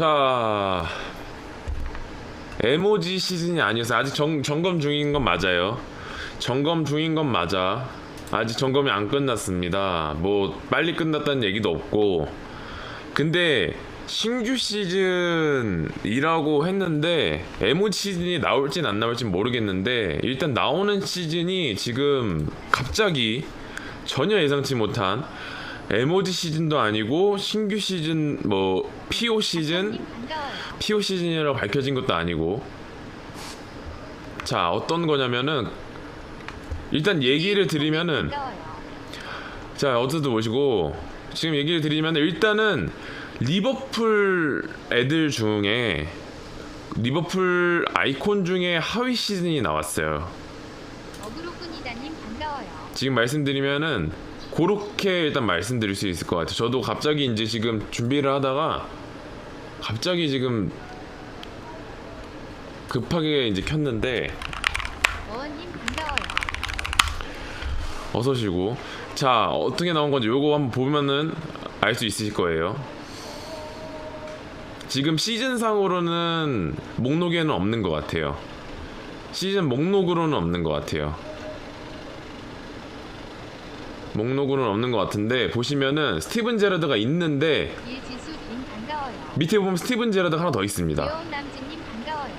자 에모지 시즌이 아니어서 아직 점, 점검 중인 건 맞아요. 점검 중인 건 맞아. 아직 점검이 안 끝났습니다. 뭐 빨리 끝났다는 얘기도 없고. 근데 신규 시즌이라고 했는데 에모지 시즌이 나올진 안 나올진 모르겠는데 일단 나오는 시즌이 지금 갑자기 전혀 예상치 못한 에모지 시즌도 아니고 신규 시즌 뭐 PO 시즌. PO 시즌이라고 밝혀진 것도 아니고 자 어떤 거냐면은 일단 얘기를 드리면은. 자 어쨌든 보시고 지금 얘기를 드리면 일단은 리버풀 애들 중에 리버풀 아이콘 중에 하위 시즌이 나왔어요. 지금 말씀드리면은 그렇게 일단 말씀드릴 수 있을 것 같아요. 저도 갑자기 이제 지금 준비를 하다가 갑자기 지금 급하게 이제 켰는데 어원님 반가워요. 어서 오시고 자 어떻게 나온 건지 요거 한번 보면은 알 수 있으실 거예요. 지금 시즌상으로는 목록에는 없는 것 같아요. 시즌 목록으로는 없는 것 같아요. 목록으로는 없는 것 같은데 보시면은 스티븐 제라드가 있는데 일지수님 반가워요. 밑에 보면 스티븐 제라드가 하나 더 있습니다. 남진님 반가워요.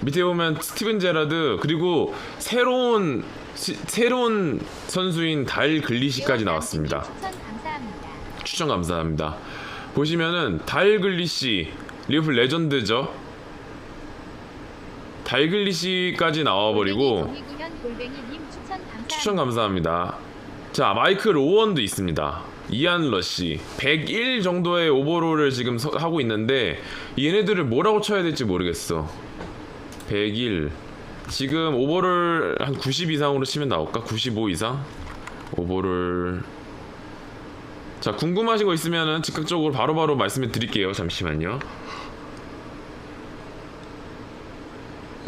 밑에 보면 스티븐 제라드 그리고 새로운 시- 새로운 선수인 달 글리시까지 나왔습니다. 남진님 추천 감사합니다. 추천 감사합니다. 보시면은 달 글리시 리버풀 레전드죠. 달 글리시까지 나와버리고 정의구현 골뱅이님 추천 감사합니다. 추천 감사합니다. 자 마이크 로원도 있습니다. 이안 러시 101 정도의 오버롤을 지금 서- 하고 있는데 얘네들을 뭐라고 쳐야 될지 모르겠어. 101 지금 오버롤 한 90 이상으로 치면 나올까? 95 이상? 오버롤 자 궁금하신 거 있으면은 즉각적으로 바로바로 말씀해 드릴게요. 잠시만요.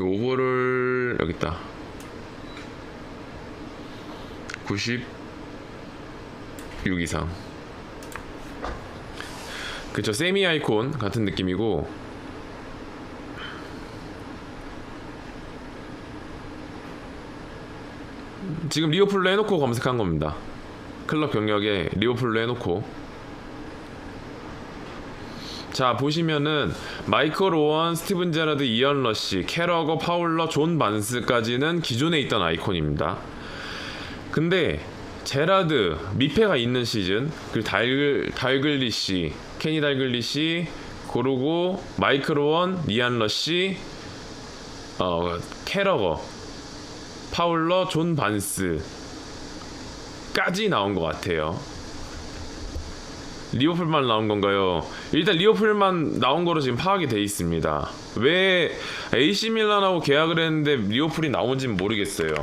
이 오버롤 여기 있다. 96 이상. 그쵸 세미 아이콘 같은 느낌이고 지금 리오플로 해놓고 검색한 겁니다. 클럽 경력에 리오플로 해놓고 자 보시면은 마이클 오원, 스티븐 제라드, 이언 러시, 캐러거, 파울러, 존 반스까지는 기존에 있던 아이콘입니다. 근데 제라드 미페가 있는 시즌 그리고 달 달글리시, 케니 달글리시, 고르고 마이클 오원, 니안 러시, 어 캐러거, 파울러, 존 반스 까지 나온 것 같아요. 리오풀만 나온 건가요? 일단 리오풀만 나온 거로 지금 파악이 돼 있습니다. 왜 AC 밀란하고 계약을 했는데 리오풀이 나온지는 모르겠어요.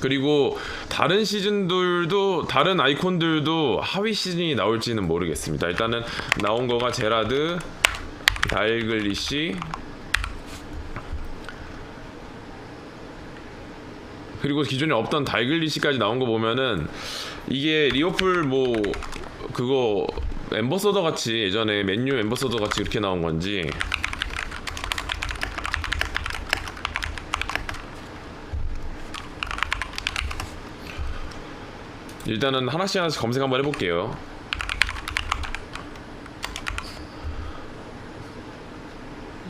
그리고 다른 시즌들도 다른 아이콘들도 하위 시즌이 나올지는 모르겠습니다. 일단은 나온 거가 제라드, 달글리시, 그리고 기존에 없던 달글리시까지 나온 거 보면은 이게 리오풀 뭐 그거 엠버서더 같이 예전에 맨유 엠버서더 같이 그렇게 나온 건지 일단은 하나씩 하나씩 검색 한번 해볼게요.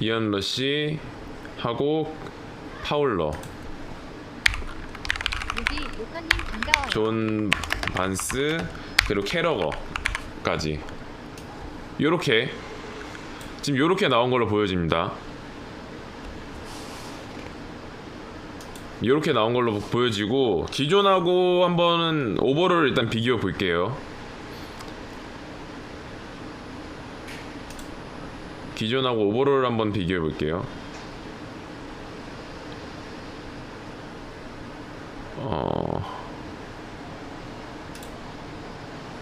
이안 러시 하고 파울러. 존 반스 그리고 캐러거까지 요렇게 지금 요렇게 나온 걸로 보여집니다 요렇게 나온 걸로 보여지고 기존하고 한번은 오버를 일단 비교해 볼게요. 기존하고 오버롤 한번 비교해 볼게요. 어.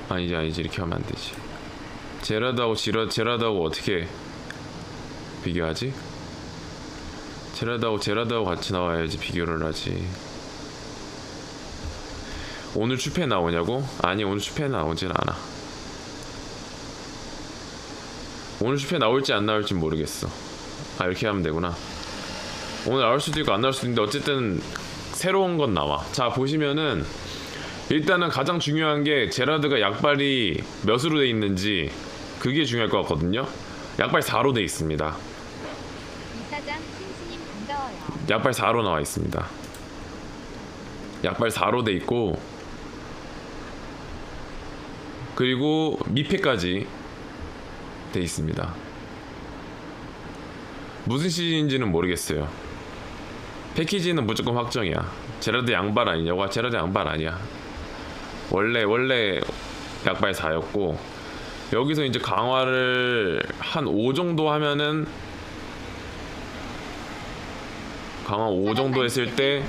아니지 아니지. 이렇게 하면 안 되지. 제라드하고 지라, 제라드하고 어떻게 비교하지? 제라드하고 제라드하고 같이 나와야지 비교를 하지. 오늘 추패 나오냐고? 아니 오늘 추패 나오진 않아. 오늘 슈페 나올지 안 나올지 모르겠어. 아 이렇게 하면 되구나. 오늘 나올 수도 있고 안 나올 수도 있는데 어쨌든 새로운 건 나와. 자 보시면은 일단은 가장 중요한 게 제라드가 약발이 몇으로 돼 있는지 그게 중요할 것 같거든요. 약발 4로 돼 있습니다 이사장 신스님 반가워요. 약발 4로 나와 있습니다. 약발 4로 돼 있고 그리고 미패까지 돼 있습니다. 무슨 시즌인지는 모르겠어요. 패키지는 무조건 확정이야. 제라드 양발 아니냐고? 아, 제라드 양발 아니야. 원래 원래 약발 4였고 여기서 이제 강화를 한 5 정도 하면은 강화 5 정도 했을 때.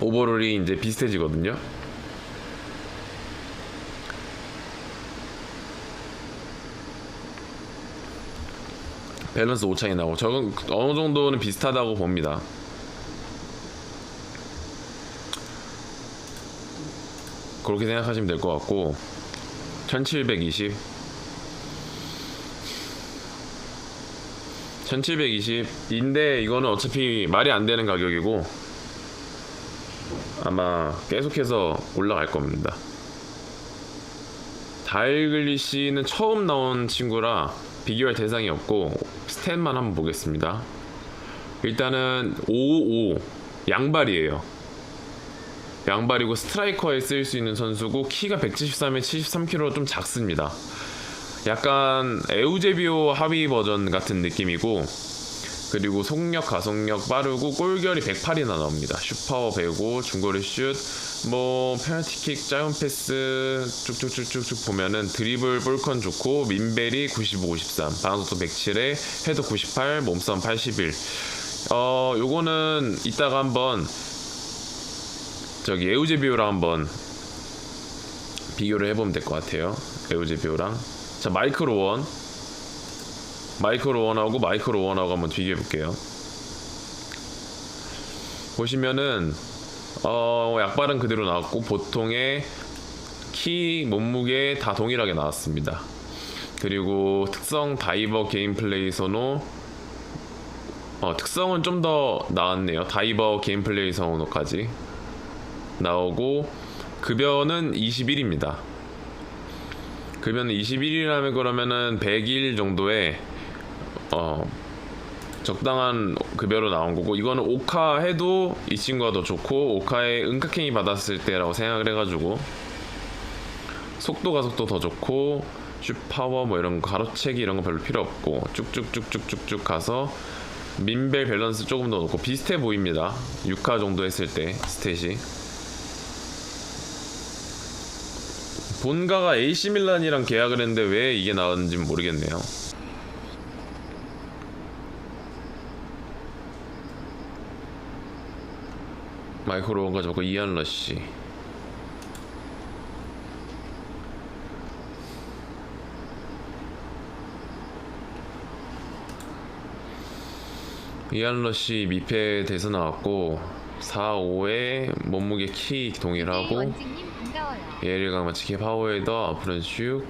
오버롤이 이제 비슷해지거든요. 밸런스 5차이 나고 저건 어느 정도는 비슷하다고 봅니다. 그렇게 생각하시면 될 것 같고 1720 1720인데 이거는 어차피 말이 안 되는 가격이고 아마 계속해서 올라갈 겁니다. 다일글리시는 처음 나온 친구라 비교할 대상이 없고 스탯만 한번 보겠습니다. 일단은 55 양발이에요. 양발이고 스트라이커에 쓰일 수 있는 선수고 키가 173에 73kg 좀 작습니다. 약간 에우제비오 하위 버전 같은 느낌이고 그리고 속력, 가속력 빠르고 골결이 108이나 나옵니다. 슈퍼 105, 중거리 슛, 뭐 페널티킥, 짧은 패스 쭉쭉쭉쭉쭉 보면은 드리블, 볼컨 좋고 민벨이 95, 53, 방속도 107에 헤더 98, 몸싸움 81. 어, 요거는 이따가 한번 저기 에우제비오랑 한번 비교를 해보면 될 것 같아요. 에우제비오랑 자 마이크 로 원 마이크 로 원하고 마이크 로 원하고 한번 비교해 볼게요. 보시면은 어 약발은 그대로 나왔고 보통의 키 몸무게 다 동일하게 나왔습니다. 그리고 특성 다이버 게임 플레이 선호 어, 특성은 좀 더 나왔네요. 다이버 게임 플레이 선호까지 나오고 급여는 21입니다. 급여는 21이라면 그러면은 100일 정도의 어 적당한 급여로 나온 거고 이거는 오카 해도 이 친구가 더 좋고 오카의 은카킹이 받았을 때라고 생각을 해가지고 속도 가 속도 더 좋고 슛 파워 뭐 이런 거 가로채기 이런 거 별로 필요 없고 쭉쭉쭉쭉쭉쭉 가서 민벨 밸런스 조금 더 높고 비슷해 보입니다. 6화 정도 했을 때 스탯이 본가가 AC 밀란이랑 계약을 했는데 왜 이게 나왔는지 모르겠네요. 마이크 로 원가 저거 이안 러시 이안 러시 미패 돼서 나왔고 4, 5에 몸무게 키 동일하고. 예를 강마치키 파워헤더 아프렌슈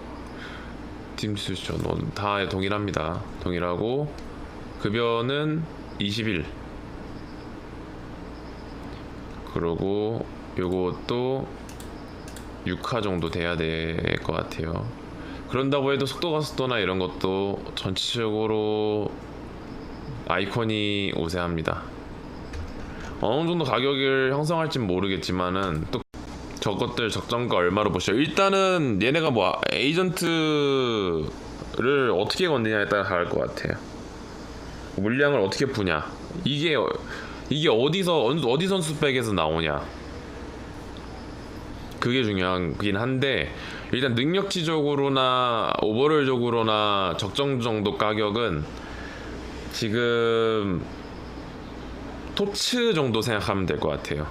팀수쇼 다 동일합니다. 동일하고 급여는 21 그리고 요것도 6화 정도 돼야 될 것 같아요. 그런다고 해도 속도 가 속도나 이런 것도 전체적으로 아이콘이 우세합니다 어느 정도 가격을 형성할진 모르겠지만은 또 저것들 적정가 얼마로 보시죠. 일단은 얘네가 뭐 에이전트를 어떻게 건드냐에 따라 다를 것 같아요. 물량을 어떻게 푸냐. 이게 어- 이게 어디서 어디 선수백에서 나오냐. 그게 중요하긴 한데 일단 능력치적으로나 오버롤적으로나 적정 정도 가격은 지금 토츠 정도 생각하면 될 것 같아요.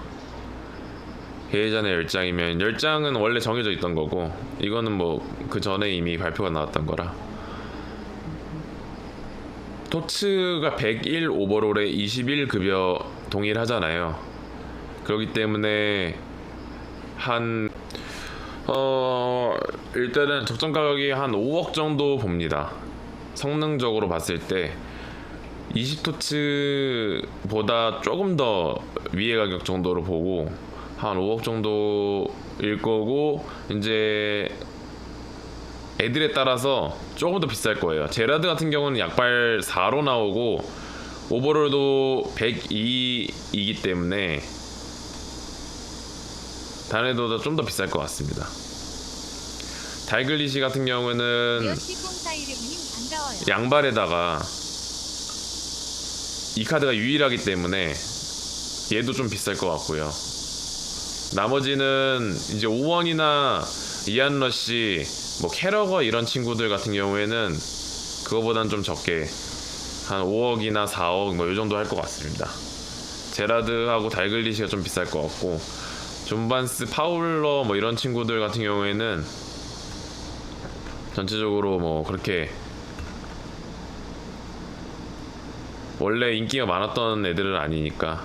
예전에 10장이면 10장은 원래 정해져 있던 거고 이거는 뭐 그 전에 이미 발표가 나왔던 거라 토츠가 101 오버롤에 21 급여 동일하잖아요 그렇기 때문에 한 어 일단은 적정 가격이 한 5억 정도 봅니다. 성능적으로 봤을 때 20토츠보다 조금 더 위의 가격 정도로 보고 한 5억 정도일 거고 이제 애들에 따라서 조금 더 비쌀 거예요. 제라드 같은 경우는 약발 4로 나오고 오버롤도 102이기 때문에 애들보다 좀 더 비쌀 것 같습니다. 달글리시 같은 경우는 요시 0416님 반가워요. 양발에다가 이 카드가 유일하기 때문에 얘도 좀 비쌀 것 같고요. 나머지는 이제 5원이나 이안 러시, 뭐 캐러거 이런 친구들 같은 경우에는 그거보단 좀 적게 한 5억이나 4억 뭐 이 정도 할 것 같습니다. 제라드하고 달글리시가 좀 비쌀 것 같고 존반스, 파울러 뭐 이런 친구들 같은 경우에는 전체적으로 뭐 그렇게 원래 인기가 많았던 애들은 아니니까